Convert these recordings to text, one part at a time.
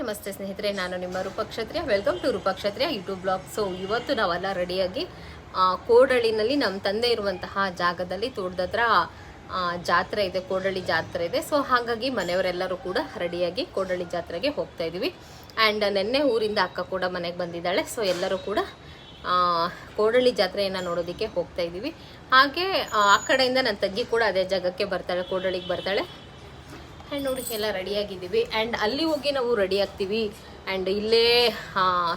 ನಮಸ್ತೆ ಸ್ನೇಹಿತರೆ, ನಾನು ನಿಮ್ಮ Roopakshatriya welcome to Roopakshatriya YouTube blog so ಇವತ್ತು ನಾವೆಲ್ಲ ರೆಡಿಯಾಗಿ ಕೋಡಳ್ಳಿನಲ್ಲಿ ನಮ್ಮ ತಂದೆ ಇರುವಂತಹ ಜಾಗದಲ್ಲಿ ತೋಟದತ್ರ ಜಾತ್ರೆ ಇದೆ ಕೋಡಳ್ಳಿ ಜಾತ್ರೆ ಇದೆ. ಸೊ ಹಾಗಾಗಿ ಮನೆಯವರೆಲ್ಲರೂ ಕೂಡ ರೆಡಿಯಾಗಿ ಕೋಡಳ್ಳಿ ಜಾತ್ರೆಗೆ ಹೋಗ್ತಾ ಇದ್ದೀವಿ ಆ್ಯಂಡ್ ನಿನ್ನೆ ಊರಿಂದ ಅಕ್ಕ ಕೂಡ ಮನೆಗೆ ಬಂದಿದ್ದಾಳೆ. ಸೊ ಎಲ್ಲರೂ ಕೂಡ ಕೋಡಳ್ಳಿ ಜಾತ್ರೆಯನ್ನು ನೋಡೋದಕ್ಕೆ ಹೋಗ್ತಾ ಇದ್ದೀವಿ ಹಾಗೆ, ಆ ಕಡೆಯಿಂದ ನನ್ನ ತಂಗಿ ಕೂಡ ಅದೇ ಜಾಗಕ್ಕೆ ಬರ್ತಾಳೆ, ಕೋಡಳಿಗೆ ಬರ್ತಾಳೆ. ಆ್ಯಂಡ್ ನೋಡಿ ಎಲ್ಲ ರೆಡಿಯಾಗಿದ್ದೀವಿ. ಆ್ಯಂಡ್ ಅಲ್ಲಿ ಹೋಗಿ ನಾವು ರೆಡಿ ಆಗ್ತೀವಿ. ಆ್ಯಂಡ್ ಇಲ್ಲೇ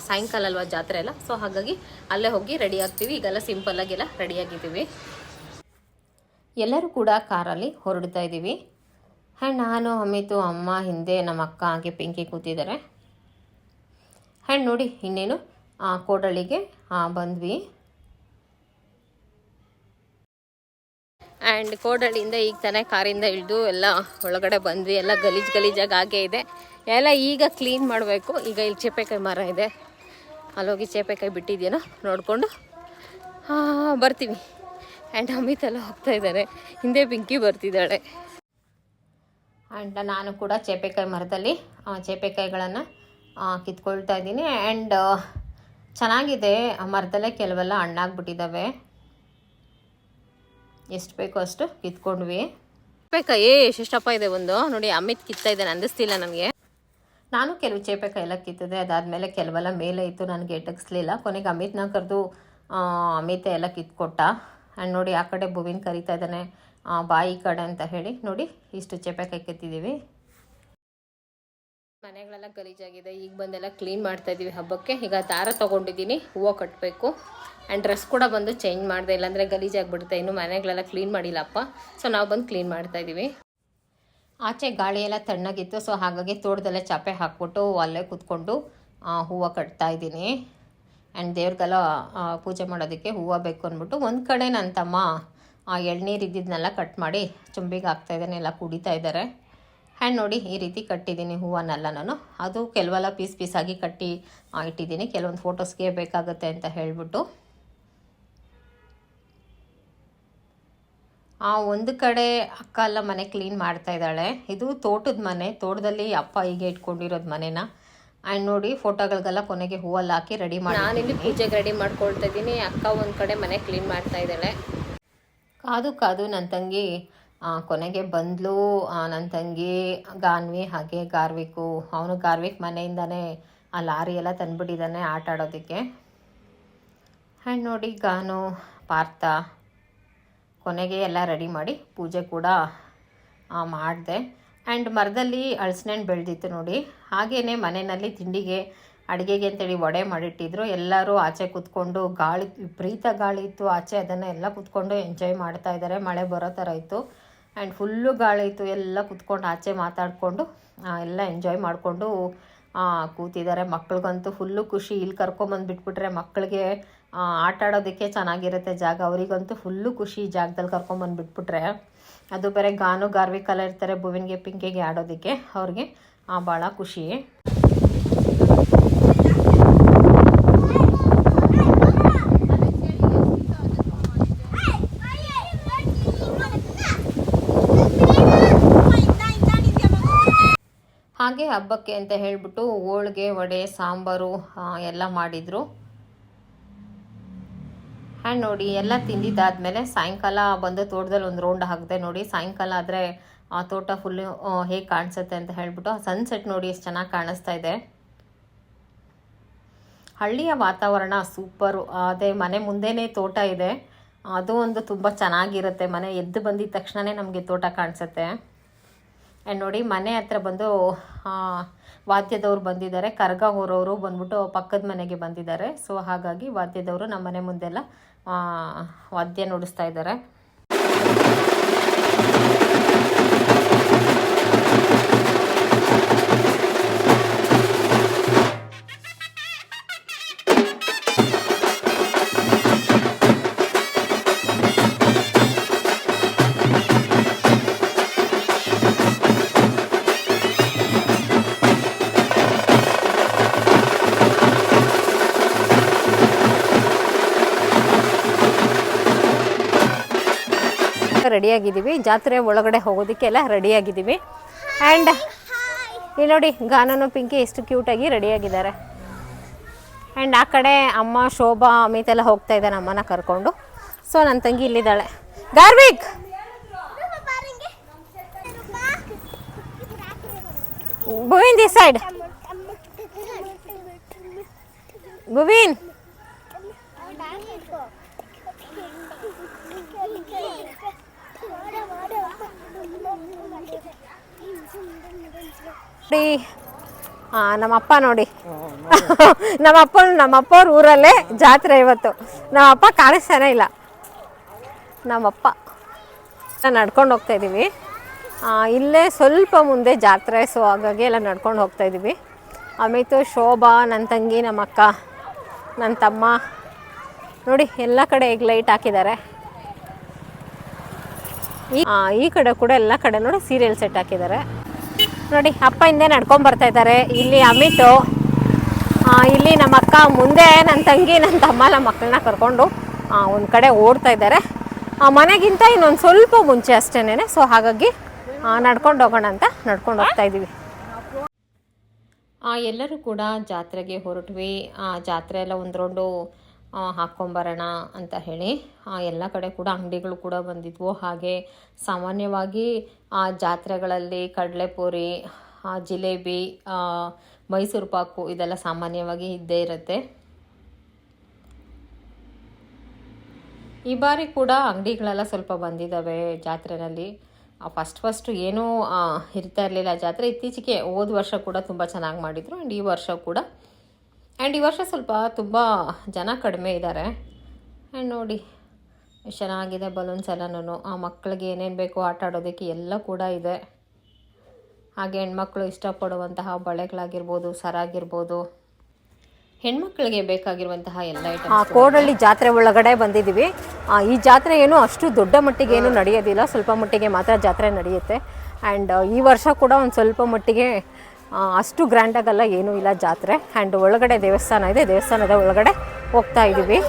ಸಾಯಂಕಾಲ ಅಲ್ವಾ ಜಾತ್ರೆ ಎಲ್ಲ. ಸೊ ಹಾಗಾಗಿ ಅಲ್ಲೇ ಹೋಗಿ ರೆಡಿ ಆಗ್ತೀವಿ. ಈಗೆಲ್ಲ ಸಿಂಪಲ್ಲಾಗೆಲ್ಲ ರೆಡಿಯಾಗಿದ್ದೀವಿ. ಎಲ್ಲರೂ ಕೂಡ ಕಾರಲ್ಲಿ ಹೊರಡ್ತಾ ಇದ್ದೀವಿ. ಆ್ಯಂಡ್ ನಾನು, ಅಮಿತು, ಅಮ್ಮ, ಹಿಂದೆ ನಮ್ಮ ಅಕ್ಕ ಹಾಗೆ ಪಿಂಕಿ ಕೂತಿದ್ದಾರೆ. ಆ್ಯಂಡ್ ನೋಡಿ ಇನ್ನೇನು ಕೋಡಳಿಗೆ ಬಂದ್ವಿ. ಆ್ಯಂಡ್ ಕೋಡಳಿಯಿಂದ ಈಗ ತಾನೇ ಕಾರಿಂದ ಇಳಿದು ಎಲ್ಲ ಒಳಗಡೆ ಬಂದ್ವಿ. ಎಲ್ಲ ಗಲೀಜು ಗಲೀಜಾಗಿ ಹಾಗೆ ಇದೆ. ಎಲ್ಲ ಈಗ ಕ್ಲೀನ್ ಮಾಡಬೇಕು. ಈಗ ಇಲ್ಲಿ ಚೇಪೆಕಾಯಿ ಮರ ಇದೆ. ಅಲ್ಲೋಗಿ ಚೇಪೆಕಾಯಿ ಬಿಟ್ಟಿದ್ಯೇನೋ ನೋಡಿಕೊಂಡು. ಬರ್ತೀವಿ ಆ್ಯಂಡ್ ಅಮಿತ್ ಎಲ್ಲ ಹೋಗ್ತಾ ಇದ್ದಾರೆ ಹಿಂದೆ ಪಿಂಕಿ ಬರ್ತಿದ್ದಾಳೆ. ಆ್ಯಂಡ್ ನಾನು ಕೂಡ ಚೇಪೆಕಾಯಿ ಮರದಲ್ಲಿ ಚೇಪೆಕಾಯಿಗಳನ್ನು ಕಿತ್ಕೊಳ್ತಾ ಇದ್ದೀನಿ. ಆ್ಯಂಡ್ ಚೆನ್ನಾಗಿದೆ. ಮರದಲ್ಲೇ ಕೆಲವೆಲ್ಲ ಹಣ್ಣಾಗ್ಬಿಟ್ಟಿದ್ದಾವೆ ಎಷ್ಟು ಬೇಕೋ ಅಷ್ಟು ಕಿತ್ಕೊಂಡ್ವಿ. ಚೇಪೆಕಾಯಿ ಎಷ್ಟೆಷ್ಟಪ್ಪ ಇದೆ ಒಂದು ನೋಡಿ ಅಮಿತ್ ಕಿತ್ತಾ ಇದೆ ಅಂದಿಸ್ತಿಲ್ಲ ನನಗೆ. ನಾನು ಕೆಲವು ಚೇಪೆಕಾಯಿ ಎಲ್ಲ ಕಿತ್ತದೆ ಅದಾದಮೇಲೆ ಕೆಲವೆಲ್ಲ ಮೇಲೆ ಇತ್ತು ನನಗೆ ಎಟಕ್ಸ್ಲಿಲ್ಲ ಕೊನೆಗೆ ಅಮಿತ್ನ ಕರೆದು ಅಮಿತ ಎಲ್ಲ ಕಿತ್ಕೊಟ್ಟ. ಆ್ಯಂಡ್ ನೋಡಿ ಆ ಕಡೆ ಭುವಿನ ಕರಿತಾ ಇದ್ದಾನೆ ಬಾಯಿ ಕಡೆ ಅಂತ ಹೇಳಿ ನೋಡಿ ಇಷ್ಟು ಚೇಪೆಕಾಯಿ ಕಿತ್ತಿದ್ದೀವಿ. ಮನೆಗಳೆಲ್ಲ ಗಲೀಜಾಗಿದೆ, ಈಗ ಬಂದೆಲ್ಲ ಕ್ಲೀನ್ ಮಾಡ್ತಾ ಇದ್ದೀವಿ ಹಬ್ಬಕ್ಕೆ. ಈಗ ದಾರ ತೊಗೊಂಡಿದ್ದೀನಿ, ಹೂವು ಕಟ್ಟಬೇಕು ಆ್ಯಂಡ್ ಡ್ರೆಸ್ ಕೂಡ ಬಂದು ಚೇಂಜ್ ಮಾಡಿದೆ, ಇಲ್ಲಾಂದರೆ ಗಲೀಜಾಗಿಬಿಡುತ್ತೆ ಇನ್ನು ಮನೆಗಳೆಲ್ಲ ಕ್ಲೀನ್ ಮಾಡಿಲ್ಲಪ್ಪ. ಸೊ ನಾವು ಬಂದು ಕ್ಲೀನ್ ಮಾಡ್ತಾ ಇದ್ದೀವಿ ಆಚೆ ಗಾಳಿ ಎಲ್ಲ ತಣ್ಣಗಿತ್ತು ಸೊ ಹಾಗಾಗಿ ತೋಟದಲ್ಲೇ ಚಾಪೆ ಹಾಕ್ಬಿಟ್ಟು ಅಲ್ಲೇ ಕೂತ್ಕೊಂಡು ಹೂವು ಕಟ್ತಾ ಇದ್ದೀನಿ ಆ್ಯಂಡ್ ದೇವ್ರಿಗೆಲ್ಲ ಪೂಜೆ ಮಾಡೋದಕ್ಕೆ ಹೂವು ಬೇಕು ಅಂದ್ಬಿಟ್ಟು ಒಂದು ಕಡೆ ನನ್ನ ತಮ್ಮ ಎಳ್ನೀರು ಇದ್ದಿದ್ದನ್ನೆಲ್ಲ ಕಟ್ ಮಾಡಿ, ಚುಂಬಿಗೆ ಹಾಕ್ತಾ ಇದ್ದಾನೆ, ಎಲ್ಲ ಕುಡಿತಾ ಇದ್ದಾರೆ. ಆ್ಯಂಡ್ ನೋಡಿ ಈ ರೀತಿ ಕಟ್ಟಿದ್ದೀನಿ ಹೂವನ್ನೆಲ್ಲ ನಾನು ಅದು ಕೆಲವೆಲ್ಲ ಪೀಸ್ ಪೀಸಾಗಿ ಕಟ್ಟಿ ಇಟ್ಟಿದ್ದೀನಿ. ಕೆಲವೊಂದು ಫೋಟೋಸ್ಗೆ ಬೇಕಾಗುತ್ತೆ ಅಂತ ಹೇಳಿಬಿಟ್ಟು. ಆ ಒಂದು ಕಡೆ ಅಕ್ಕ ಎಲ್ಲ ಮನೆ ಕ್ಲೀನ್ ಮಾಡ್ತಾ ಇದ್ದಾಳೆ. ಇದು ತೋಟದ ಮನೆ. ತೋಟದಲ್ಲಿ ಅಪ್ಪ ಹೀಗೆ ಇಟ್ಕೊಂಡಿರೋದು ಮನೆನ. ಆ್ಯಂಡ್ ನೋಡಿ ಫೋಟೋಗಳಿಗೆಲ್ಲ ಕೊನೆಗೆ ಹೂವಲ್ಲಿ ಹಾಕಿ ರೆಡಿ ಮಾಡಿ ನಾನಿಲ್ಲಿ ಪೂಜೆಗೆ ರೆಡಿ ಮಾಡ್ಕೊಳ್ತಾ ಇದ್ದೀನಿ. ಅಕ್ಕ ಒಂದು ಕಡೆ ಮನೆ ಕ್ಲೀನ್ ಮಾಡ್ತಾ ಇದ್ದಾಳೆ. ಕಾದು ಕಾದು ನನ್ನ ತಂಗಿ ಕೊನೆಗೆ ಬಂದ್ಲು ನನ್ನ ತಂಗಿ ಗಾನ್ವಿ, ಹಾಗೆ ಗಾರ್ವಿಕು. ಅವನು ಗಾರ್ವಿಕ್ ಮನೆಯಿಂದನೇ ಆ ಲಾರಿ ಎಲ್ಲ ತಂದ್ಬಿಟ್ಟಿದ್ದಾನೆ ಆಟ ಆಡೋದಕ್ಕೆ. ಆ್ಯಂಡ್ ನೋಡಿ ಗಾನು, ಪಾರ್ಥ, ಕೊನೆಗೆ ಎಲ್ಲ ರೆಡಿ ಮಾಡಿ ಪೂಜೆ ಕೂಡ ಮಾಡಿದೆ. ಆ್ಯಂಡ್ ಮರದಲ್ಲಿ ಹಣ್ಣು ಬೆಳೆದಿತ್ತು ನೋಡಿ. ಹಾಗೆಯೇ ಮನೆಯಲ್ಲಿ ತಿಂಡಿಗೆ, ಅಡುಗೆಗೆ ಅಂತೇಳಿ ವಡೆ ಮಾಡಿಟ್ಟಿದ್ರು. ಎಲ್ಲರೂ ಆಚೆ ಕೂತ್ಕೊಂಡು ಗಾಳಿ, ವಿಪರೀತ ಗಾಳಿ ಇತ್ತು. ಆಚೆ ಅದನ್ನು ಎಲ್ಲ ಕೂತ್ಕೊಂಡು ಎಂಜಾಯ್ ಮಾಡ್ತಾ ಇದ್ದಾರೆ. ಮಳೆ ಬರೋ ಥರ ಇತ್ತು. ಆ್ಯಂಡ್ ಫುಲ್ಲು ಗಾಳಿ ಇತ್ತು, ಎಲ್ಲ ಕೂತ್ಕೊಂಡು ಆಚೆ ಮಾತಾಡಿಕೊಂಡು ಎಲ್ಲ ಎಂಜಾಯ್ ಮಾಡಿಕೊಂಡು ಕೂತಿದ್ದಾರೆ. ಮಕ್ಳಿಗಂತೂ ಫುಲ್ಲು ಖುಷಿ. ಇಲ್ಲಿ ಕರ್ಕೊಂಬಂದು ಮಕ್ಕಳಿಗೆ ಆಟ ಆಡೋದಕ್ಕೆ ಚೆನ್ನಾಗಿರುತ್ತೆ ಜಾಗ. ಅವರಿಗಂತೂ ಫುಲ್ಲು ಖುಷಿ ಈ ಜಾಗದಲ್ಲಿ ಕರ್ಕೊಂಬಂದು ಬಿಟ್ಬಿಟ್ರೆ ಅದು ಬೇರೆ ಗಾನು ಗಾರ್ವಿ ಕಲ ಇರ್ತಾರೆ, ಭುವಿನ್ಗೆ, ಪಿಂಕಿಗೆ ಆಡೋದಕ್ಕೆ. ಅವ್ರಿಗೆ ಭಾಳ ಖುಷಿ. ಹಾಗೆ ಹಬ್ಬಕ್ಕೆ ಅಂತ ಹೇಳಿಬಿಟ್ಟು ಹೋಳಿಗೆ, ವಡೆ, ಸಾಂಬಾರು ಎಲ್ಲ ಮಾಡಿದರು. ಆ್ಯಂಡ್ ನೋಡಿ, ಎಲ್ಲ ತಿಂದಿದ್ದಾದಮೇಲೆ ಸಾಯಂಕಾಲ ಬಂದು ತೋಟದಲ್ಲಿ ಒಂದು ರೌಂಡ್ ಹಾಕಿದೆ ನೋಡಿ, ಸಾಯಂಕಾಲ ಆದರೆ ಆ ತೋಟ ಫುಲ್ಲು ಹೇಗೆ ಕಾಣಿಸುತ್ತೆ ಅಂತ ಹೇಳಿಬಿಟ್ಟು ಸನ್ಸೆಟ್ ನೋಡಿ ಎಷ್ಟು ಚೆನ್ನಾಗಿ ಕಾಣಿಸ್ತಾ ಇದೆ. ಹಳ್ಳಿಯ ವಾತಾವರಣ ಸೂಪರು ಅದೇ ಮನೆ ಮುಂದೆನೇ ತೋಟ ಇದೆ. ಅದು ಒಂದು ತುಂಬ ಚೆನ್ನಾಗಿರುತ್ತೆ. ಮನೆ ಎದ್ದು ಬಂದಿದ ತಕ್ಷಣವೇ ನಮಗೆ ತೋಟ ಕಾಣಿಸುತ್ತೆ. ಆ್ಯಂಡ್ ನೋಡಿ, ಮನೆ ಹತ್ರ ಬಂದು ವಾದ್ಯದವರು ಬಂದಿದ್ದಾರೆ. ಕರ್ಗ ಊರವರು ಬಂದ್ಬಿಟ್ಟು ಪಕ್ಕದ ಮನೆಗೆ ಬಂದಿದ್ದಾರೆ. ಸೊ, ಹಾಗಾಗಿ ವಾದ್ಯದವರು ನಮ್ಮ ಮನೆ ಮುಂದೆಲ್ಲ ವಾದ್ಯ ನುಡಿಸ್ತಾ ಇದ್ದಾರೆ. ರೆಡಿಯಾಗಿದ್ದೀವಿ ಜಾತ್ರೆ ಒಳಗಡೆ ಹೋಗೋದಕ್ಕೆಲ್ಲ ರೆಡಿಯಾಗಿದ್ದೀವಿ ಆ್ಯಂಡ್ ಇಲ್ಲಿ ನೋಡಿ ಗಾನನು ಪಿಂಕಿ ಎಷ್ಟು ಕ್ಯೂಟಾಗಿ ರೆಡಿಯಾಗಿದ್ದಾರೆ ಆ್ಯಂಡ್ ಆ ಕಡೆ ಅಮ್ಮ ಶೋಭಾ ಅಮಿತ್ ಎಲ್ಲ ಹೋಗ್ತಾ ಇದ್ದಾನೆ ಅಮ್ಮನ ಕರ್ಕೊಂಡು ಸೊ ನನ್ನ ತಂಗಿ ಇಲ್ಲಿದ್ದಾಳೆ ಗಾರ್ವಿಕ್ ಗೋವಿಂದ್ ದಿ ಸೈಡ್ ಭುವಿನ್ ನೋಡಿ. ನಮ್ಮಪ್ಪ ನೋಡಿ. ನಮ್ಮಪ್ಪ ನಮ್ಮಪ್ಪ ಅವ್ರ ಊರಲ್ಲೇ ಜಾತ್ರೆ ಇವತ್ತು. ನಮ್ಮಪ್ಪ ಕಾಣಿಸ್ತಾನೆ ಇಲ್ಲ. ನಮ್ಮಪ್ಪ ನಡ್ಕೊಂಡು ಹೋಗ್ತಾ ಇದ್ದೀವಿ. ಇಲ್ಲೇ ಸ್ವಲ್ಪ ಮುಂದೆ ಜಾತ್ರೆ ಸೊ ಹಾಗಾಗಿ ಎಲ್ಲ ನಡ್ಕೊಂಡು ಹೋಗ್ತಾ ಇದ್ದೀವಿ. ಅಮಿತು ಶೋಭಾ ನನ್ನ ತಂಗಿ ನಮ್ಮ ಅಕ್ಕ ನನ್ನ ತಮ್ಮ. ನೋಡಿ ಎಲ್ಲ ಕಡೆ ಈಗ ಲೈಟ್ ಹಾಕಿದ್ದಾರೆ. ಈ ಕಡೆ ಕೂಡ ಎಲ್ಲ ಕಡೆ ನೋಡಿ ಸೀರಿಯಲ್ ಸೆಟ್ ಹಾಕಿದ್ದಾರೆ. ನೋಡಿ, ಅಪ್ಪ ಹಿಂದೆ ನಡ್ಕೊಂಡ್ ಬರ್ತಾ ಇದ್ದಾರೆ. ಇಲ್ಲಿ ಅಮಿತು ಇಲ್ಲಿ ನಮ್ಮ ಅಕ್ಕ ಮುಂದೆ ನನ್ನ ತಂಗಿ ನನ್ನ ತಮ್ಮ ನಮ್ಮ ಮಕ್ಕಳನ್ನ ಕರ್ಕೊಂಡು ಒಂದು ಕಡೆ ಓಡ್ತಾ ಇದ್ದಾರೆ. ಮನೆಗಿಂತ ಇನ್ನೊಂದು ಸ್ವಲ್ಪ ಮುಂಚೆ ಅಷ್ಟೇನೆ ಸೊ ಹಾಗಾಗಿ ನಡ್ಕೊಂಡು ಹೋಗೋಣ ಅಂತ ನಡ್ಕೊಂಡು ಹೋಗ್ತಾ ಇದ್ದೀವಿ ಎಲ್ಲರೂ ಕೂಡ ಜಾತ್ರೆಗೆ ಹೊರಟ್ವಿ. ಆ, ಜಾತ್ರೆ ಎಲ್ಲ ಒಂದು ಹಾಕ್ಕೊಂಬರೋಣ ಅಂತ ಹೇಳಿ ಎಲ್ಲ ಕಡೆ ಕೂಡ ಅಂಗಡಿಗಳು ಕೂಡ ಬಂದಿದ್ವು. ಹಾಗೆ ಸಾಮಾನ್ಯವಾಗಿ, ಆ, ಜಾತ್ರೆಗಳಲ್ಲಿ ಕಡಲೆಪುರಿ ಜಿಲೇಬಿ ಮೈಸೂರು ಪಾಕು ಇದೆಲ್ಲ ಸಾಮಾನ್ಯವಾಗಿ ಇದ್ದೇ ಇರುತ್ತೆ. ಈ ಬಾರಿ ಕೂಡ ಅಂಗಡಿಗಳೆಲ್ಲ ಸ್ವಲ್ಪ ಬಂದಿದ್ದಾವೆ ಜಾತ್ರೆಯಲ್ಲಿ ಫಸ್ಟ್ ಫಸ್ಟು ಏನೂ ಇರ್ತಾ ಇರಲಿಲ್ಲ ಜಾತ್ರೆ. ಇತ್ತೀಚೆಗೆ ಹೋದ ವರ್ಷ ಕೂಡ ತುಂಬ ಚೆನ್ನಾಗಿ ಮಾಡಿದರು. ಆ್ಯಂಡ್ ಈ ವರ್ಷ ಕೂಡ ಆ್ಯಂಡ್ ಈ ವರ್ಷ ಸ್ವಲ್ಪ ತುಂಬ ಜನ ಕಡಿಮೆ ಇದ್ದಾರೆ ಆ್ಯಂಡ್ ನೋಡಿ ಎಷ್ಟು ಚೆನ್ನಾಗಿದೆ ಬಲೂನ್ಸ್ ಎಲ್ಲನೂ ಆ ಮಕ್ಕಳಿಗೆ ಏನೇನು ಬೇಕು ಆಟ ಆಡೋದಕ್ಕೆ ಎಲ್ಲ ಕೂಡ ಇದೆ. ಹಾಗೆ ಹೆಣ್ಮಕ್ಳು ಇಷ್ಟಪಡುವಂತಹ ಬಳೆಗಳಾಗಿರ್ಬೋದು ಸರ ಆಗಿರ್ಬೋದು ಹೆಣ್ಮಕ್ಳಿಗೆ ಬೇಕಾಗಿರುವಂತಹ ಎಲ್ಲ ಐಟಮ್ ಕೋಡಳ್ಳಿ ಜಾತ್ರೆ ಒಳಗಡೆ ಬಂದಿದ್ದೀವಿ. ಈ ಜಾತ್ರೆ ಏನು ಅಷ್ಟು ದೊಡ್ಡ ಮಟ್ಟಿಗೆ ಏನು ನಡೆಯೋದಿಲ್ಲ. ಸ್ವಲ್ಪ ಮಟ್ಟಿಗೆ ಮಾತ್ರ ಜಾತ್ರೆ ನಡೆಯುತ್ತೆ. ಆ್ಯಂಡ್ ಈ ವರ್ಷ ಕೂಡ ಒಂದು ಸ್ವಲ್ಪ ಮಟ್ಟಿಗೆ ಅಷ್ಟು ಗ್ರ್ಯಾಂಡಾಗಲ್ಲ ಏನೂ ಇಲ್ಲ ಜಾತ್ರೆ. ಆ್ಯಂಡ್ ಒಳಗಡೆ ದೇವಸ್ಥಾನ ಇದೆ ದೇವಸ್ಥಾನದ ಒಳಗಡೆ ಹೋಗ್ತಾ ಇದ್ದೀವಿ.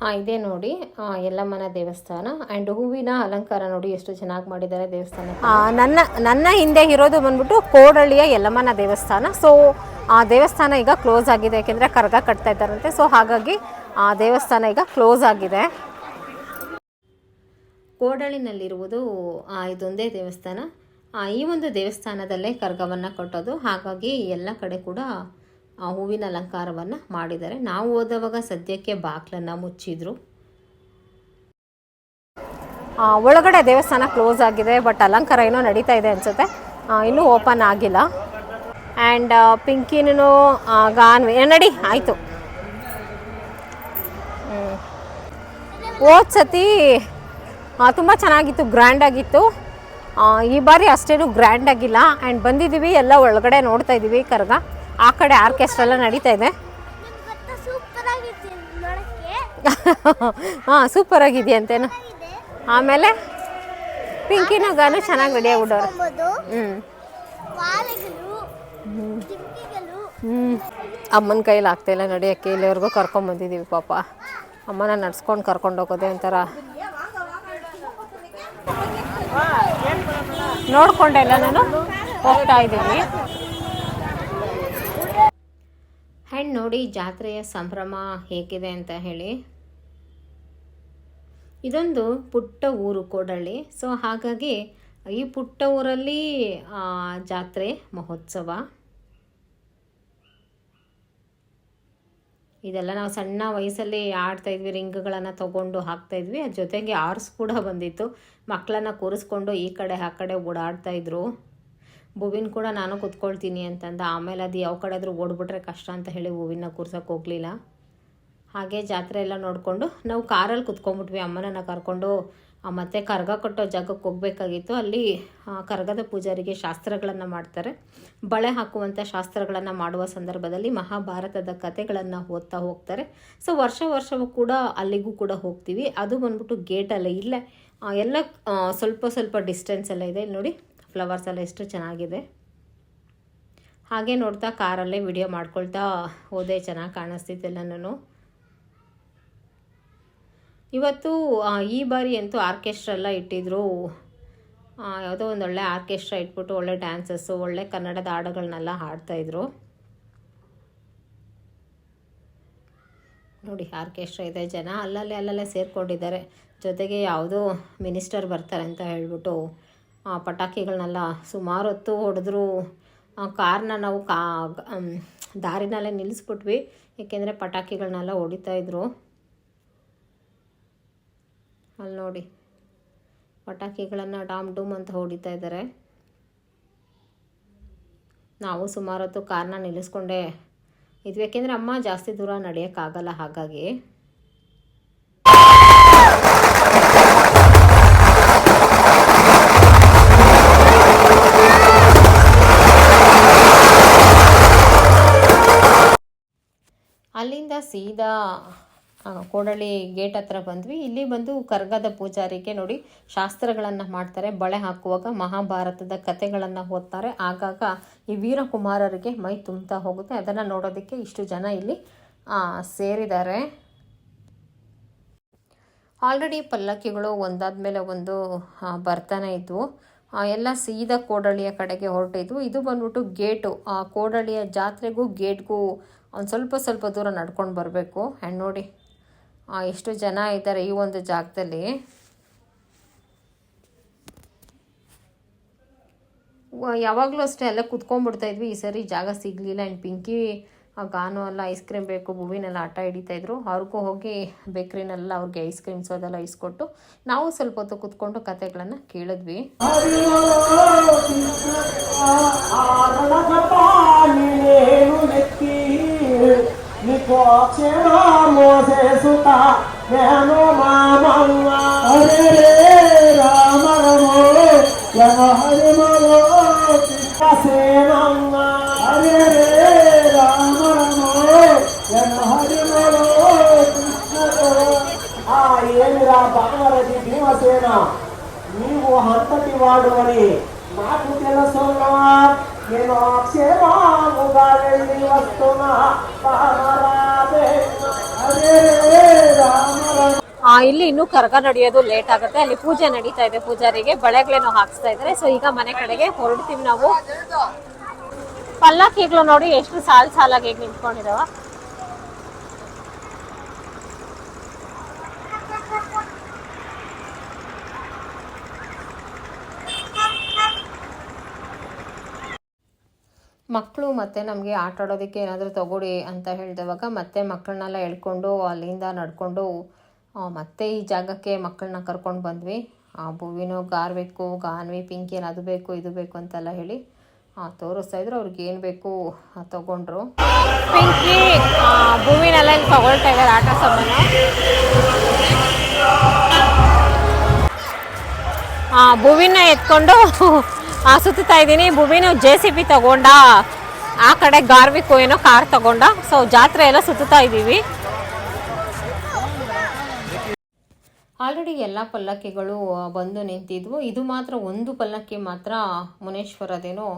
ಹಾಂ ಇದೆ ನೋಡಿ ಎಲ್ಲಮ್ಮನ ಯಲ್ಲಮ್ಮನ ದೇವಸ್ಥಾನ. ಆ್ಯಂಡ್ ಹೂವಿನ ಅಲಂಕಾರ ನೋಡಿ ಎಷ್ಟು ಚೆನ್ನಾಗಿ ಮಾಡಿದ್ದಾರೆ ದೇವಸ್ಥಾನ ನನ್ನ ನನ್ನ ಹಿಂದೆ ಇರೋದು ಬಂದ್ಬಿಟ್ಟು ಕೋಡಳ್ಳಿಯ ಯಲ್ಲಮ್ಮನ ದೇವಸ್ಥಾನ. ಸೊ ಆ ದೇವಸ್ಥಾನ ಈಗ ಕ್ಲೋಸ್ ಆಗಿದೆ ಯಾಕೆಂದರೆ ಕರ್ಗ ಕಟ್ತಾ ಇದ್ದಾರಂತೆ. ಸೊ ಹಾಗಾಗಿ ಆ ದೇವಸ್ಥಾನ ಈಗ ಕ್ಲೋಸ್ ಆಗಿದೆ. ಕೋಡಳಿನಲ್ಲಿರುವುದು ಇದೊಂದೇ ದೇವಸ್ಥಾನ. ಈ ಒಂದು ದೇವಸ್ಥಾನದಲ್ಲೇ ಕರ್ಗವನ್ನು ಕಟ್ಟೋದು ಹಾಗಾಗಿ ಎಲ್ಲ ಕಡೆ ಕೂಡ ಆ, ಹೂವಿನ ಅಲಂಕಾರವನ್ನು ಮಾಡಿದ್ದಾರೆ. ನಾವು ಹೋದವಾಗ ಸದ್ಯಕ್ಕೆ ಬಾಕ್ಲನ್ನು ಮುಚ್ಚಿದ್ರು. ಒಳಗಡೆ ದೇವಸ್ಥಾನ ಕ್ಲೋಸ್ ಆಗಿದೆ ಬಟ್ ಅಲಂಕಾರ ಏನೋ ನಡೀತಾ ಇದೆ ಅನಿಸುತ್ತೆ. ಇನ್ನೂ ಓಪನ್ ಆಗಿಲ್ಲ. ಆ್ಯಂಡ್ ಪಿಂಕಿನೂ ಗಾನ್ವಿ ಏ, ನಡಿ ಆಯಿತು. ಹೋದ ಸತಿ ತುಂಬ ಚೆನ್ನಾಗಿತ್ತು ಗ್ರ್ಯಾಂಡ್ ಆಗಿತ್ತು. ಆ, ಈ ಬಾರಿ ಅಷ್ಟೇನು ಗ್ರ್ಯಾಂಡ್ ಆಗಿಲ್ಲ. ಆ್ಯಂಡ್ ಬಂದಿದ್ದೀವಿ, ಎಲ್ಲ ಒಳಗಡೆ ನೋಡ್ತಾ ಇದ್ದೀವಿ, ಕರ್ಗ. ಆ ಕಡೆ ಆರ್ಕೆಸ್ಟ್ರಾ ಎಲ್ಲ ನಡೀತಾ ಇದೆ. ಹಾಂ ಸೂಪರ್ ಆಗಿದೆಯಂತೇನು. ಆಮೇಲೆ ಪಿಂಕಿನ ಗಾನು ಚೆನ್ನಾಗಿ ರೆಡಿ ಆಗ್ಬಿಡೋರು ಹ್ಞೂ ಹ್ಞೂ ಅಮ್ಮನ ಕೈಲಿ ಆಗ್ತಾಯಿಲ್ಲ ನಡೆಯೋಕ್ಕೆ, ಇಲ್ಲಿವರೆಗೂ ಕರ್ಕೊಂಬಂದಿದ್ದೀವಿ ಪಾಪ. ಅಮ್ಮನ ನಡ್ಸ್ಕೊಂಡು ಕರ್ಕೊಂಡು ಹೋಗೋದೇ ಒಂಥರ. ನೋಡ್ಕೊಂಡೆಲ್ಲ ನಾನು. ಹೋಗ್ತಾ ಇದ್ದೀವಿ ಆ್ಯಂಡ್ ನೋಡಿ ಜಾತ್ರೆಯ ಸಂಭ್ರಮ ಹೇಗಿದೆ ಅಂತ ಹೇಳಿ. ಇದೊಂದು ಪುಟ್ಟ ಊರು ಕೊಡಳ್ಳಿ. ಸೊ ಹಾಗಾಗಿ ಈ ಪುಟ್ಟ ಊರಲ್ಲಿ ಜಾತ್ರೆ ಮಹೋತ್ಸವ. ಇದೆಲ್ಲ ನಾವು ಸಣ್ಣ ವಯಸ್ಸಲ್ಲಿ ಆಡ್ತಾ ಇದ್ವಿ, ರಿಂಗ್ಗಳನ್ನು ತೊಗೊಂಡು ಹಾಕ್ತಾ ಇದ್ವಿ. ಅದ್ರ ಜೊತೆಗೆ ಆರ್ಸ್ ಕೂಡ ಬಂದಿತ್ತು. ಮಕ್ಕಳನ್ನ ಕೂರಿಸ್ಕೊಂಡು ಈ ಕಡೆ, ಆ ಕಡೆ ಓಡಾಡ್ತಾ ಇದ್ರು. ಹೂವಿನ ಕೂಡ ನಾನು ಕುತ್ಕೊಳ್ತೀನಿ ಅಂತಂದ. ಆಮೇಲೆ ಅದು ಯಾವ ಕಡೆ ಆದರೂ ಓಡ್ಬಿಟ್ರೆ ಕಷ್ಟ ಅಂತ ಹೇಳಿ ಹೂವಿನ ಕೂರ್ಸೋಕೆ ಹೋಗಲಿಲ್ಲ. ಹಾಗೆ ಜಾತ್ರೆ ಎಲ್ಲ ನೋಡಿಕೊಂಡು ನಾವು ಕಾರಲ್ಲಿ ಕುತ್ಕೊಂಡ್ಬಿಟ್ವಿ. ಅಮ್ಮನನ್ನು ಕರ್ಕೊಂಡು ಮತ್ತೆ ಕರ್ಗ ಕಟ್ಟೋ ಜಾಗಕ್ಕೆ ಹೋಗಬೇಕಾಗಿತ್ತು. ಅಲ್ಲಿ ಕರ್ಗದ ಪೂಜಾರಿಗೆ ಶಾಸ್ತ್ರಗಳನ್ನು ಮಾಡ್ತಾರೆ. ಬಳೆ ಹಾಕುವಂಥ ಶಾಸ್ತ್ರಗಳನ್ನು ಮಾಡುವ ಸಂದರ್ಭದಲ್ಲಿ ಮಹಾಭಾರತದ ಕಥೆಗಳನ್ನು ಓದ್ತಾ ಹೋಗ್ತಾರೆ. ಸೊ ವರ್ಷ ವರ್ಷವೂ ಕೂಡ ಅಲ್ಲಿಗೂ ಕೂಡ ಹೋಗ್ತೀವಿ. ಅದು ಬಂದ್ಬಿಟ್ಟು ಗೇಟಲ್ಲೇ ಇಲ್ಲೇ ಎಲ್ಲ ಸ್ವಲ್ಪ ಸ್ವಲ್ಪ ಡಿಸ್ಟೆನ್ಸ್ ಎಲ್ಲ ಇದೆ. ನೋಡಿ ಫ್ಲವರ್ಸ್ ಎಲ್ಲ ಎಷ್ಟು ಚೆನ್ನಾಗಿದೆ. ಹಾಗೆ ನೋಡ್ತಾ ಕಾರಲ್ಲೇ ವಿಡಿಯೋ ಮಾಡ್ಕೊಳ್ತಾ ಹೋದೆ. ಚೆನ್ನಾಗಿ ಕಾಣಿಸ್ತಿದ್ದೆಲ್ಲನೂ ಇವತ್ತು ಈ ಬಾರಿ ಅಂತೂ ಆರ್ಕೆಸ್ಟ್ರಾ ಎಲ್ಲ ಇಟ್ಟಿದ್ರು. ಯಾವುದೋ ಒಂದು ಒಳ್ಳೆ ಆರ್ಕೆಸ್ಟ್ರಾ ಇಟ್ಬಿಟ್ಟು ಒಳ್ಳೆ ಡ್ಯಾನ್ಸಸ್ಸು, ಒಳ್ಳೆ ಕನ್ನಡದ ಹಾಡುಗಳನ್ನೆಲ್ಲ ಹಾಡ್ತಾಯಿದ್ರು ನೋಡಿ, ಆರ್ಕೆಸ್ಟ್ರಾ ಇದೆ ಜನ. ಅಲ್ಲಲ್ಲೇ ಅಲ್ಲಲ್ಲೇ ಸೇರಿಕೊಂಡಿದ್ದಾರೆ. ಜೊತೆಗೆ ಯಾವುದೋ ಮಿನಿಸ್ಟರ್ ಬರ್ತಾರೆ ಅಂತ ಹೇಳ್ಬಿಟ್ಟು ಪಟಾಕಿಗಳನ್ನೆಲ್ಲ ಸುಮಾರು ಹೊತ್ತು ಹೊಡೆದ್ರು. ಕಾರನ್ನ ನಾವು ಕಾ ದಾರಿನಲ್ಲೇ ನಿಲ್ಲಿಸ್ಬಿಟ್ವಿ ಏಕೆಂದರೆ ಪಟಾಕಿಗಳನ್ನೆಲ್ಲ ಹೊಡಿತಾ ಇದ್ರು. ಅಲ್ಲಿ ನೋಡಿ. ಪಟಾಕಿಗಳನ್ನು ಡಾಮ್ ಡೂಮ್ ಅಂತ ಹೊಡಿತಾ ಇದ್ದಾರೆ ನಾವು ಸುಮಾರು ಹೊತ್ತು ಕಾರ್ನ ನಿಲ್ಲಿಸ್ಕೊಂಡೆ. ಇದು ಬೇಕೆಂದರೆ ಅಮ್ಮ ಜಾಸ್ತಿ ದೂರ ನಡೆಯೋಕ್ಕಾಗಲ್ಲ ಹಾಗಾಗಿ. ಅಲ್ಲಿಂದ ಸೀದಾ ಕೋಡಳ್ಳಿ ಗೇಟ್ ಹತ್ರ ಬಂದ್ವಿ. ಇಲ್ಲಿ ಬಂದು ಕರ್ಗದ ಪೂಜಾರಿಗೆ ನೋಡಿ ಶಾಸ್ತ್ರಗಳನ್ನು ಮಾಡ್ತಾರೆ, ಬಳೆ ಹಾಕುವಾಗ ಮಹಾಭಾರತದ ಕಥೆಗಳನ್ನು ಓದ್ತಾರೆ. ಆಗಾಗ ಈ ವೀರಕುಮಾರರಿಗೆ ಮೈ ತುಂಬ್ತಾ ಹೋಗುತ್ತೆ. ಅದನ್ನು ನೋಡೋದಕ್ಕೆ ಇಷ್ಟು ಜನ ಇಲ್ಲಿ ಸೇರಿದ್ದಾರೆ. ಆಲ್ರೆಡಿ ಪಲ್ಲಕ್ಕಿಗಳು ಒಂದಾದ ಮೇಲೆ ಒಂದು ಬರ್ತಾನೆ ಇದ್ವು. ಎಲ್ಲ ಸೀದಾ ಕೋಡಳ್ಳಿಯ ಕಡೆಗೆ ಹೊರಟಿದ್ವು. ಇದು ಬಂದ್ಬಿಟ್ಟು ಗೇಟು. ಆ ಕೋಡಳಿಯ ಜಾತ್ರೆಗೂ ಗೇಟ್ಗೂ ಒಂದು ಸ್ವಲ್ಪ ಸ್ವಲ್ಪ ದೂರ ನಡ್ಕೊಂಡು ಬರಬೇಕು. ಆ್ಯಂಡ್ ನೋಡಿ ಎಷ್ಟು ಜನ ಇದ್ದಾರೆ ಈ ಒಂದು ಜಾಗದಲ್ಲಿ? ಯಾವಾಗಲೂ ಅಷ್ಟೇ ಎಲ್ಲ ಕುತ್ಕೊಂಡ್ಬಿಡ್ತಾ ಇದ್ವಿ. ಈ ಸರಿ ಜಾಗ ಸಿಗಲಿಲ್ಲ. ಆ್ಯಂಡ್ ಪಿಂಕಿ ಗಾನು ಎಲ್ಲ ಐಸ್ ಕ್ರೀಮ್ ಬೇಕು, ಹೂವಿನೆಲ್ಲ ಆಟ ಹಿಡಿತಾಯಿದ್ರು ಅವ್ರಿಗೂ ಹೋಗಿ ಬೇಕ್ರಿನೆಲ್ಲ ಅವ್ರಿಗೆ ಐಸ್ ಕ್ರೀಮ್ಸ್ ಅದೆಲ್ಲ ಇಸ್ಕೊಟ್ಟು ನಾವು ಸ್ವಲ್ಪ ಹೊತ್ತು ಕುತ್ಕೊಂಡು ಕತೆಗಳನ್ನು ಕೇಳಿದ್ವಿ. నీకు అక్షర మోసేసుత నేను మామవ్వ హరే రామ రమో యమ హరి సేనమ్మ హరే రామ రమో యమ హరి ఆ ఏమిరా భీమసేన? నీవు అంతటి వాడు అని నాకు తెలుసు నేను క్షేమాముగా వెళ్ళి వస్తున్నా రామరావే హరే రామ రామ ಆ, ಇಲ್ಲಿ ಇನ್ನೂ ಕರ್ಗ ನಡೆಯೋದು ಲೇಟ್ ಆಗುತ್ತೆ ಅಲ್ಲಿ ಪೂಜೆ ನಡೀತಾ ಇದೆ ಪೂಜಾರಿಗೆ ಬಳೆಗಳೇನೋ ಹಾಕ್ಸ್ತಾ ಇದ್ದಾರೆ ಸೊ ಈಗ ಮನೆ ಕಡೆಗೆ ಹೊರಡ್ತೀವಿ ನಾವು ಪಲ್ಲಕ್ಕಿಗಳು ನೋಡಿ ಎಷ್ಟು ಸಾಲ್ ಸಾಲಾಗಿ ಹೇಗೆ ನಿಂತ್ಕೊಂಡಿದಾವ ಮಕ್ಕಳು ಮತ್ತೆ ನಮಗೆ ಆಟ ಆಡೋದಕ್ಕೆ ಏನಾದರೂ ತಗೊಡಿ ಅಂತ ಹೇಳಿದವಾಗ ಮತ್ತೆ ಮಕ್ಕಳನ್ನೆಲ್ಲ ಎಳ್ಕೊಂಡು ಅಲ್ಲಿಂದ ನಡ್ಕೊಂಡು ಮತ್ತೆ ಈ ಜಾಗಕ್ಕೆ ಮಕ್ಕಳನ್ನ ಕರ್ಕೊಂಡು ಬಂದ್ವಿ. ಆ, ಭುವಿನೋ ಗಾರ್ ಬೇಕು ಗಾನ್ವಿ ಪಿಂಕಿ ಅದು ಬೇಕು ಇದು ಬೇಕು ಅಂತೆಲ್ಲ ಹೇಳಿ ತೋರಿಸ್ತಾ ಇದ್ರು. ಅವ್ರಿಗೆ ಏನು ಬೇಕು ತೊಗೊಂಡ್ರು. ಪಿಂಕಿ ಭೂಮಿನೆಲ್ಲ ಇಲ್ಲಿ ತಗೊಳ್ತಾ ಇದ್ದಾರೆ ಆಟ ಸಾಮಾನು. ಭುವಿನ ಎತ್ಕೊಂಡು ಸುತ್ತಾ ಇದ್ದೀನಿ. ಭೂಮಿನೂ ಜೆ ಸಿ ಬಿ ತಗೊಂಡ. ಆ ಕಡೆ ಗಾರ್ವಿಕ್ ಏನೋ ಕಾರ್ ತಗೊಂಡ. ಸೊ ಜಾತ್ರೆ ಎಲ್ಲ ಸುತ್ತಾ ಇದ್ದೀವಿ. ಆಲ್ರೆಡಿ ಎಲ್ಲ ಪಲ್ಲಕ್ಕಿಗಳು ಬಂದು ನಿಂತಿದ್ವು. ಇದು ಮಾತ್ರ ಒಂದು ಪಲ್ಲಕ್ಕಿ ಮಾತ್ರ ಮುನೇಶ್ವರದೇನೋ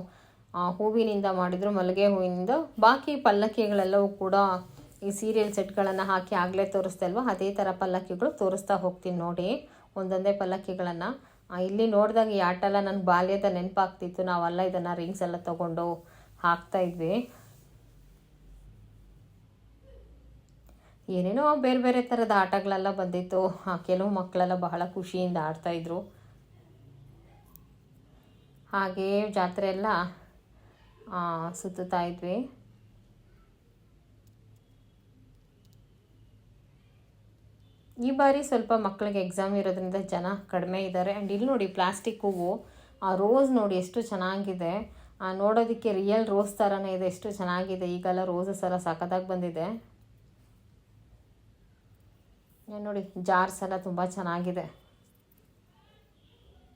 ಹೂವಿನಿಂದ ಮಾಡಿದ್ರು, ಮಲ್ಲಿಗೆ ಹೂವಿನಿಂದ. ಬಾಕಿ ಪಲ್ಲಕ್ಕಿಗಳೆಲ್ಲವೂ ಕೂಡ ಈ ಸೀರಿಯಲ್ ಸೆಟ್ಗಳನ್ನು ಹಾಕಿ ಆಗಲೇ ತೋರಿಸ್ತಾ ಅದೇ ಥರ ಪಲ್ಲಕ್ಕಿಗಳು ತೋರಿಸ್ತಾ ಹೋಗ್ತೀನಿ ನೋಡಿ. ಒಂದೊಂದೇ ಪಲ್ಲಕ್ಕಿಗಳನ್ನು. ಇಲ್ಲಿ ನೋಡಿದಾಗ ಈ ಆಟ ಎಲ್ಲ ನನ್ನ ಬಾಲ್ಯದ ನೆನಪಾಗ್ತಿತ್ತು. ನಾವೆಲ್ಲ ಇದನ್ನು ರಿಂಗ್ಸ್ ಎಲ್ಲ ತೊಗೊಂಡು ಹಾಕ್ತಾ ಇದ್ವಿ. ಏನೇನೋ ಬೇರೆ ಬೇರೆ ಥರದ ಆಟಗಳೆಲ್ಲ ಬಂದಿತ್ತು. ಕೆಲವು ಮಕ್ಕಳೆಲ್ಲ ಬಹಳ ಖುಷಿಯಿಂದ ಆಡ್ತಾ ಇದ್ರು. ಹಾಗೇ ಜಾತ್ರೆ ಎಲ್ಲ ಸುತ್ತಾ ಸುತ್ತುತ್ತಾ ಇದ್ವಿ. ಈ ಬಾರಿ ಸ್ವಲ್ಪ ಮಕ್ಕಳಿಗೆ ಎಕ್ಸಾಮ್ ಇರೋದ್ರಿಂದ ಜನ ಕಡಿಮೆ ಇದ್ದಾರೆ ಆ್ಯಂಡ್ ಇಲ್ಲಿ ನೋಡಿ ಪ್ಲಾಸ್ಟಿಕ್ ಹೂವು ಆ ರೋಸ್ ನೋಡಿ ಎಷ್ಟು ಚೆನ್ನಾಗಿದೆ. ಆ, ನೋಡೋದಕ್ಕೆ ರಿಯಲ್ ರೋಸ್ ಥರನೇ ಇದೆ ಎಷ್ಟು ಚೆನ್ನಾಗಿದೆ. ಈಗೆಲ್ಲ ರೋಸಸ್ ಎಲ್ಲ ಸಖತ್ತಾಗಿ ಬಂದಿದೆ. ನೋಡಿ ಜಾರ್ಸ್ ಎಲ್ಲ ತುಂಬ ಚೆನ್ನಾಗಿದೆ.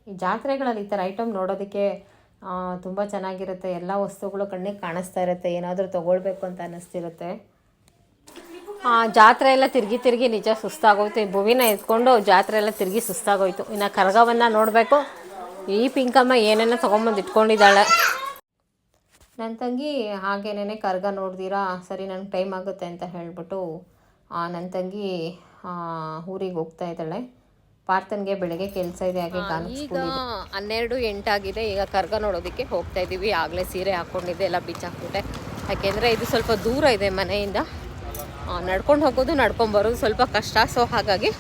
ಈ ಜಾತ್ರೆಗಳಲ್ಲಿ ಈ ಥರ ಐಟಮ್ ನೋಡೋದಕ್ಕೆ ತುಂಬ ಚೆನ್ನಾಗಿರುತ್ತೆ. ಎಲ್ಲ ವಸ್ತುಗಳು ಕಣ್ಣಿಗೆ ಕಾಣಿಸ್ತಾ ಇರುತ್ತೆ. ಏನಾದರೂ ತೊಗೊಳ್ಬೇಕು ಅಂತ ಅನ್ನಿಸ್ತಿರುತ್ತೆ. ಜಾತ್ರೆ ಎಲ್ಲ ತಿರುಗಿ ತಿರುಗಿ ನಿಜ ಸುಸ್ತಾಗೋಯ್ತು. ಈ ಭುವಿನ ಎತ್ಕೊಂಡು ಜಾತ್ರೆ ಎಲ್ಲ ತಿರುಗಿ ಸುಸ್ತಾಗೋಯ್ತು. ಇನ್ನು ಕರಗವನ್ನು ನೋಡಬೇಕು. ಈ ಪಿಂಕಮ್ಮ ಏನೇನೋ ತೊಗೊಂಬಂದು ಇಟ್ಕೊಂಡಿದ್ದಾಳೆ. ನನ್ನ ತಂಗಿ ಹಾಗೇನೇ ಕರ್ಗ ನೋಡ್ದಿರಾ? ಸರಿ ನನಗೆ ಟೈಮ್ ಆಗುತ್ತೆ ಅಂತ ಹೇಳಿಬಿಟ್ಟು ನನ್ನ ತಂಗಿ ಊರಿಗೆ ಹೋಗ್ತಾ ಇದ್ದಾಳೆ. ಪಾರ್ಥನ್ಗೆ ಬೆಳಗ್ಗೆ ಕೆಲಸ ಇದೆ ಹಾಗೆ ಈಗ ಹನ್ನೆರಡು ಎಂಟಾಗಿದೆ ಈಗ ಕರ್ಗ ನೋಡೋದಕ್ಕೆ ಹೋಗ್ತಾ ಇದ್ದೀವಿ ಆಗಲೇ ಸೀರೆ ಹಾಕ್ಕೊಂಡಿದ್ದೆ ಎಲ್ಲ ಬಿಚ್ಚಾಕ್ಬಿಟ್ಟೆ. ಯಾಕೆಂದರೆ ಇದು ಸ್ವಲ್ಪ ದೂರ ಇದೆ ಮನೆಯಿಂದ. ನಡ್ಕೊಂಡು ಹೋಗೋದು, ನಡ್ಕೊಂಡು ಬರೋದು ಸ್ವಲ್ಪ ಕಷ್ಟ. ಸೊ ಹಾಗಾಗಿ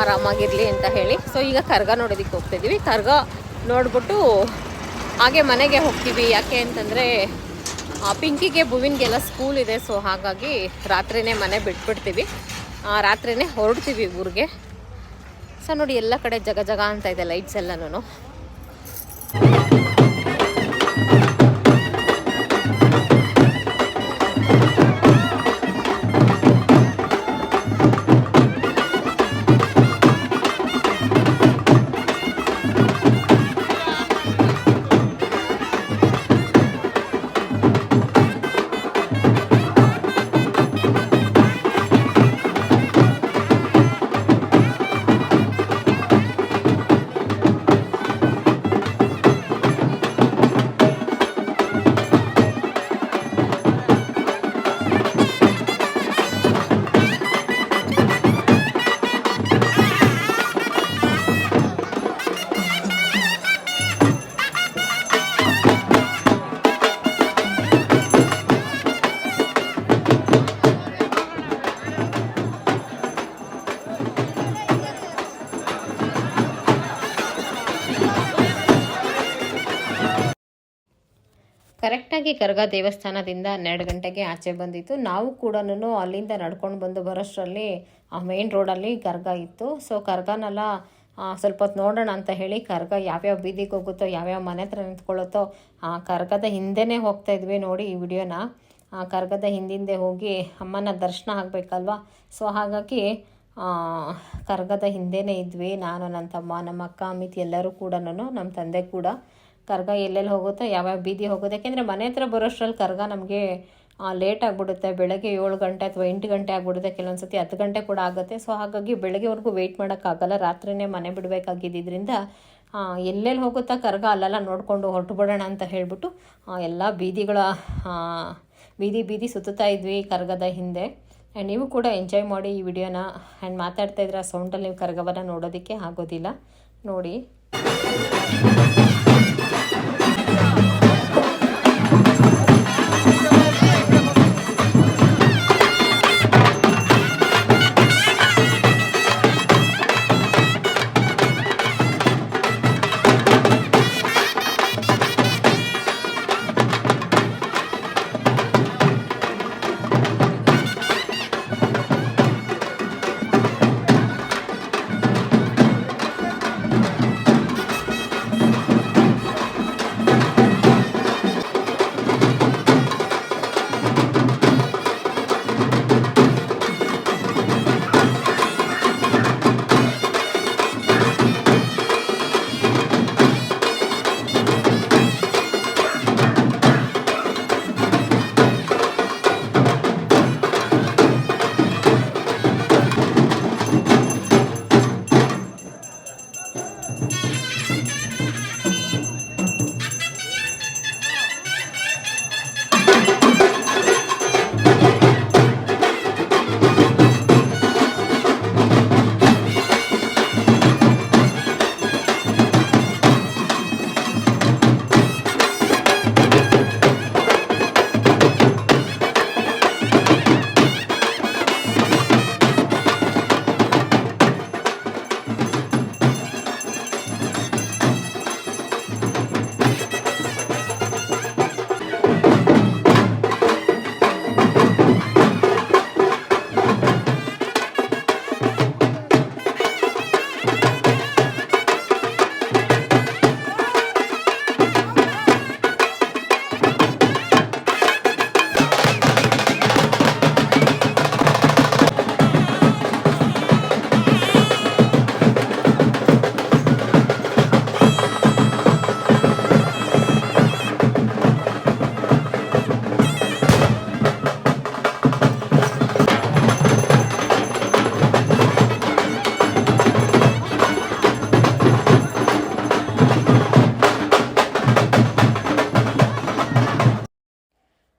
ಆರಾಮಾಗಿರಲಿ ಅಂತ ಹೇಳಿ. ಸೊ ಈಗ ಕರ್ಗ ನೋಡೋದಕ್ಕೆ ಹೋಗ್ತಿದ್ದೀವಿ. ಕರ್ಗ ನೋಡ್ಬಿಟ್ಟು ಹಾಗೆ ಮನೆಗೆ ಹೋಗ್ತೀವಿ. ಯಾಕೆ ಅಂತಂದರೆ ಪಿಂಕಿಗೆ ಭುವಿನ್ಗೆಲ್ಲ ಸ್ಕೂಲ್ ಇದೆ. ಸೊ ಹಾಗಾಗಿ ರಾತ್ರಿನೇ ಮನೆ ಬಿಟ್ಬಿಡ್ತೀವಿ. ರಾತ್ರಿನೇ ಹೊರಡ್ತೀವಿ ಊರಿಗೆ. ಸೊ ನೋಡಿ, ಎಲ್ಲ ಕಡೆ ಜಗ ಜಗ ಅಂತ ಇದೆ ಲೈಟ್ಸ್ ಎಲ್ಲನೂ ಕರೆಕ್ಟಾಗಿ ಕರ್ಗ ದೇವಸ್ಥಾನದಿಂದ ಹನ್ನೆರಡು ಗಂಟೆಗೆ ಆಚೆ ಬಂದಿತ್ತು. ನಾವು ಕೂಡ ಅಲ್ಲಿಂದ ನಡ್ಕೊಂಡು ಬಂದು ಬರೋಷ್ಟರಲ್ಲಿ ಆ ಮೇನ್ ರೋಡಲ್ಲಿ ಕರ್ಗ ಇತ್ತು. ಸೊ ಕರ್ಗನೆಲ್ಲ ಸ್ವಲ್ಪ ಹೊತ್ತು ನೋಡೋಣ ಅಂತ ಹೇಳಿ ಕರ್ಗ ಯಾವ್ಯಾವ ಬೀದಿಗೆ ಹೋಗುತ್ತೋ, ಯಾವ್ಯಾವ ಮನೆ ಹತ್ರ ನಿಂತ್ಕೊಳ್ಳುತ್ತೋ, ಆ, ಕರ್ಗದ ಹಿಂದೆನೇ ಹೋಗ್ತಾ ಇದ್ವಿ ನೋಡಿ ಈ ವಿಡಿಯೋನ. ಆ, ಕರ್ಗದ ಹಿಂದಿಂದೆ ಹೋಗಿ ಅಮ್ಮನ ದರ್ಶನ ಆಗಬೇಕಲ್ವಾ? ಸೊ ಹಾಗಾಗಿ ಕರ್ಗದ ಹಿಂದೆನೇ ಇದ್ವಿ. ನಾನು ನನ್ನ ತಮ್ಮ ನಮ್ಮ ಅಕ್ಕ ಅಮಿತ್ ಎಲ್ಲರೂ ಕೂಡ ನಮ್ಮ ತಂದೆ ಕೂಡ. ಕರ್ಗ ಎಲ್ಲೆಲ್ಲಿ ಹೋಗುತ್ತೋ, ಯಾವ್ಯಾವ ಬೀದಿ ಹೋಗುತ್ತೆ, ಯಾಕೆಂದರೆ ಮನೆ ಹತ್ರ ಬರೋಷ್ಟ್ರಲ್ಲಿ ಕರ್ಗ ನಮಗೆ ಲೇಟ್ ಆಗಿಬಿಡುತ್ತೆ. ಬೆಳಗ್ಗೆ ಏಳು ಗಂಟೆ ಅಥವಾ ಎಂಟು ಗಂಟೆ ಆಗಿಬಿಡುತ್ತೆ. ಕೆಲವೊಂದು ಸತಿ ಹತ್ತು ಗಂಟೆ ಕೂಡ ಆಗುತ್ತೆ. ಸೊ ಹಾಗಾಗಿ ಬೆಳಗ್ಗೆವರೆಗೂ ವೆಯ್ಟ್ ಮಾಡೋಕ್ಕಾಗಲ್ಲ. ರಾತ್ರಿನೇ ಮನೆ ಬಿಡಬೇಕಾಗಿದ್ದರಿಂದ ಎಲ್ಲೆಲ್ಲಿ ಹೋಗುತ್ತಾ ಕರ್ಗ ಅಲ್ಲೆಲ್ಲ ನೋಡಿಕೊಂಡು ಹೊರಟು ಬಿಡೋಣ ಅಂತ ಹೇಳಿಬಿಟ್ಟು ಎಲ್ಲ ಬೀದಿಗಳ ಬೀದಿ ಬೀದಿ ಸುತ್ತುತ್ತಾ ಇದ್ವಿ ಕರ್ಗದ ಹಿಂದೆ. ಆ್ಯಂಡ್ ನೀವು ಕೂಡ ಎಂಜಾಯ್ ಮಾಡಿ ಈ ವಿಡಿಯೋನ. ಆ್ಯಂಡ್ ಮಾತಾಡ್ತಾ ಇದ್ರೆ ಆ ಸೌಂಡಲ್ಲಿ ನೀವು ಕರ್ಗವನ್ನು ನೋಡೋದಕ್ಕೆ ಆಗೋದಿಲ್ಲ. ನೋಡಿ.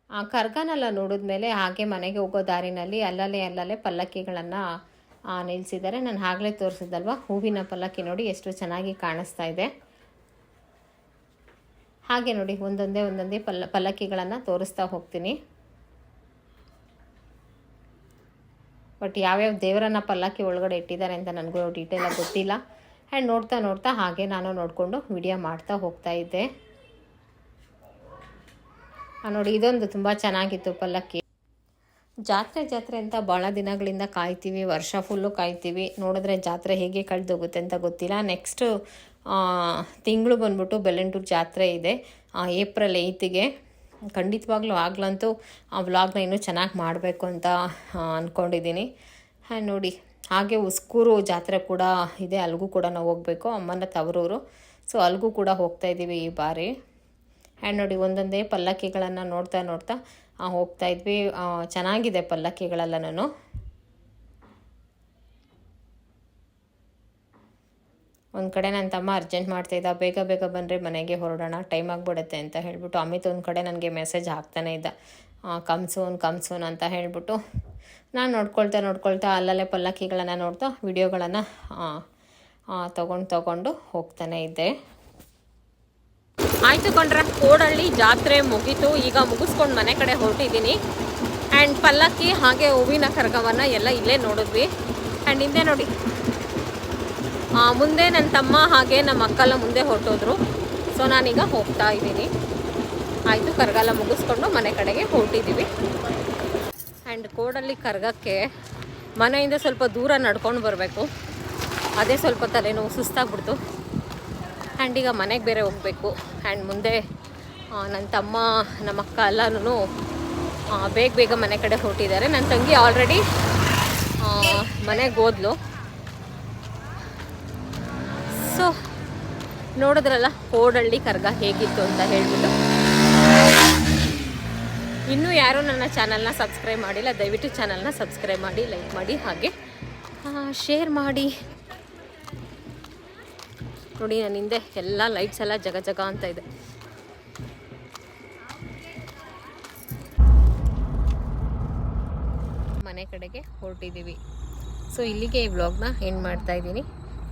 ಆ ಕರ್ಗನೆಲ್ಲ ನೋಡಿದ್ಮೇಲೆ ಹಾಗೆ ಮನೆಗೆ ಹೋಗೋ ದಾರಿನಲ್ಲಿ ಅಲ್ಲಲ್ಲೇ ಅಲ್ಲಲ್ಲೇ ಪಲ್ಲಕ್ಕಿಗಳನ್ನು ನಿಲ್ಲಿಸಿದ್ದಾರೆ ನಾನು ಆಗಲೇ ತೋರಿಸಿದ್ದಲ್ವ? ಹೂವಿನ ಪಲ್ಲಕ್ಕಿ ನೋಡಿ ಎಷ್ಟು ಚೆನ್ನಾಗಿ ಕಾಣಿಸ್ತಾ ಇದೆ. ಹಾಗೆ ನೋಡಿ, ಒಂದೊಂದೇ ಒಂದೊಂದೇ ಪಲ್ಲ, ಪಲ್ಲಕ್ಕಿಗಳನ್ನು ತೋರಿಸ್ತಾ ಹೋಗ್ತೀನಿ. ಬಟ್ ಯಾವ್ಯಾವ ದೇವರನ್ನ ಪಲ್ಲಕ್ಕಿ ಒಳಗಡೆ ಇಟ್ಟಿದ್ದಾರೆ ಅಂತ ನನಗೂ ಡೀಟೇಲಾಗಿ ಗೊತ್ತಿಲ್ಲ. ಆ್ಯಂಡ್ ನೋಡ್ತಾ ನೋಡ್ತಾ ಹಾಗೆ ನಾನು ನೋಡಿಕೊಂಡು ವಿಡಿಯೋ ಮಾಡ್ತಾ ಹೋಗ್ತಾ ಇದ್ದೆ. ನೋಡಿ, ಇದೊಂದು ತುಂಬ ಚೆನ್ನಾಗಿತ್ತು ಪಲ್ಲಕ್ಕಿ. ಜಾತ್ರೆ ಜಾತ್ರೆ ಅಂತ ಭಾಳ ದಿನಗಳಿಂದ ಕಾಯ್ತೀವಿ, ವರ್ಷ ಫುಲ್ಲು ಕಾಯ್ತೀವಿ. ನೋಡಿದ್ರೆ ಜಾತ್ರೆ ಹೇಗೆ ಕಳೆದೋಗುತ್ತೆ ಅಂತ ಗೊತ್ತಿಲ್ಲ. ನೆಕ್ಸ್ಟು ತಿಂಗಳು ಬಂದ್ಬಿಟ್ಟು ಬೆಲ್ಲಂಟೂರು ಜಾತ್ರೆ ಇದೆ. ಏಪ್ರಿಲ್ ಏಯ್ತಿಗೆ ಖಂಡಿತವಾಗ್ಲೂ ಆಗ್ಲಂತೂ ಆ ವ್ಲಾಗ್ನ ಇನ್ನೂ ಚೆನ್ನಾಗಿ ಮಾಡಬೇಕು ಅಂತ ಅಂದ್ಕೊಂಡಿದ್ದೀನಿ ಹಾಂ ನೋಡಿ ಹಾಗೆ ಉಸ್ಕೂರು ಜಾತ್ರೆ ಕೂಡ ಇದೆ ಅಲ್ಲಿಗೂ ಕೂಡ ನಾವು ಹೋಗಬೇಕು ಅಮ್ಮನ ತವರೂರು ಸೊ ಅಲ್ಲಿಗೂ ಕೂಡ ಹೋಗ್ತಾ ಇದ್ದೀವಿ ಈ ಬಾರಿ. ಆ್ಯಂಡ್ ನೋಡಿ, ಒಂದೊಂದೇ ಪಲ್ಲಕ್ಕಿಗಳನ್ನು ನೋಡ್ತಾ ನೋಡ್ತಾ ಹೋಗ್ತಾ ಇದ್ವಿ. ಚೆನ್ನಾಗಿದೆ ಪಲ್ಲಕ್ಕಿಗಳೆಲ್ಲ ನಾನು. ಒಂದು ಕಡೆ ನನ್ನ ತಮ್ಮ ಅರ್ಜೆಂಟ್ ಮಾಡ್ತಾಯಿದ್ದ ಬೇಗ ಬೇಗ ಬನ್ನಿರಿ ಮನೆಗೆ ಹೊರಡೋಣ ಟೈಮ್ ಆಗಿಬಿಡುತ್ತೆ ಅಂತ ಹೇಳಿಬಿಟ್ಟು, ಅಮಿತ್ ಒಂದು ಕಡೆ ನನಗೆ ಮೆಸೇಜ್ ಹಾಕ್ತಾನೆ ಇದ್ದ. ಕಮ್ ಸೂನ್ ಕಮ್ ಸೂನ್ ಅಂತ ಹೇಳ್ಬಿಟ್ಟು. ನಾನು ನೋಡ್ಕೊಳ್ತಾ ನೋಡ್ಕೊಳ್ತಾ ಅಲ್ಲಲ್ಲೇ ಪಲ್ಲಕ್ಕಿಗಳನ್ನು ನೋಡ್ತಾ ವಿಡಿಯೋಗಳನ್ನು ತಗೊಂಡು ತಗೊಂಡು ಹೋಗ್ತಾನೆ ಇದ್ದೆ. ಆಯ್ತು ಕೊಂಡ್ರೆ ಕೋಡಳ್ಳಿ ಜಾತ್ರೆ ಮುಗೀತು. ಈಗ ಮುಗಿಸ್ಕೊಂಡು ಮನೆ ಕಡೆ ಹೊರಟಿದ್ದೀನಿ ಆ್ಯಂಡ್ ಪಲ್ಲಕ್ಕಿ ಹಾಗೆ ಹೂವಿನ ಕರ್ಗವನ್ನು ಎಲ್ಲ ಇಲ್ಲೇ ನೋಡಿದ್ವಿ. ಆ್ಯಂಡ್ ಹಿಂದೆ ನೋಡಿ ಮುಂದೆ ನನ್ನ ತಮ್ಮ ಹಾಗೆ ನಮ್ಮ ಅಕ್ಕಲ್ಲ ಮುಂದೆ ಹೊರಟೋದ್ರು. ಸೊ ನಾನೀಗ ಹೋಗ್ತಾ ಇದ್ದೀನಿ. ಆಯಿತು ಕರ್ಗಾಲ ಮುಗಿಸ್ಕೊಂಡು ಮನೆ ಕಡೆಗೆ ಹೊರಟಿದ್ದೀವಿ ಆ್ಯಂಡ್ ಕೋಡಲ್ಲಿ ಕರ್ಗಕ್ಕೆ ಮನೆಯಿಂದ ಸ್ವಲ್ಪ ದೂರ ನಡ್ಕೊಂಡು ಬರಬೇಕು. ಅದೇ ಸ್ವಲ್ಪ ತಲೆನೋವು ಸುಸ್ತಾಗ್ಬಿಡ್ತು. ಆ್ಯಂಡ್ ಈಗ ಮನೆಗೆ ಬೇರೆ ಹೋಗಬೇಕು. ಆ್ಯಂಡ್ ಮುಂದೆ ನನ್ನ ತಮ್ಮ ನಮ್ಮ ಅಕ್ಕ ಎಲ್ಲನೂ ಬೇಗ ಬೇಗ ಮನೆ ಕಡೆ ಹೊರಟಿದ್ದಾರೆ. ನನ್ನ ತಂಗಿ ಆಲ್ರೆಡಿ ಮನೆಗೆ ಹೋದ್ಲು. ಸೊ ನೋಡಿದ್ರಲ್ಲ ಕೋಡಳ್ಳಿ ಕರ್ಗ ಹೇಗಿತ್ತು ಅಂತ ಹೇಳ್ಬಿಟ್ಟು. ಇನ್ನೂ ಯಾರೂ ನನ್ನ ಚಾನಲ್ನ ಸಬ್ಸ್ಕ್ರೈಬ್ ಮಾಡಿಲ್ಲ, ದಯವಿಟ್ಟು ಚಾನಲ್ನ ಸಬ್ಸ್ಕ್ರೈಬ್ ಮಾಡಿ, ಲೈಕ್ ಮಾಡಿ, ಹಾಗೆ ಶೇರ್ ಮಾಡಿ. ನೋಡಿ, ನನ್ನ ಹಿಂದೆ ಎಲ್ಲ ಲೈಟ್ಸ್ ಎಲ್ಲ ಜಗ ಜಗ ಅಂತ ಇದೆ. ಮನೆ ಕಡೆಗೆ ಹೊರಟಿದ್ದೀವಿ. ಸೊ ಇಲ್ಲಿಗೆ ಈ ವ್ಲಾಗ್ನ ಎಂಡ್ ಮಾಡ್ತಾ ಇದ್ದೀನಿ.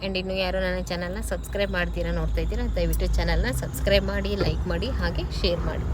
ಆ್ಯಂಡ್ ಇನ್ನು ಯಾರು ನನ್ನ ಚಾನಲ್ನ ಸಬ್ಸ್ಕ್ರೈಬ್ ಮಾಡ್ತೀರಾ ನೋಡ್ತಾ ಇದ್ದೀರಾ, ದಯವಿಟ್ಟು ಚಾನಲ್ನ ಸಬ್ಸ್ಕ್ರೈಬ್ ಮಾಡಿ, ಲೈಕ್ ಮಾಡಿ, ಹಾಗೆ ಶೇರ್ ಮಾಡಿ.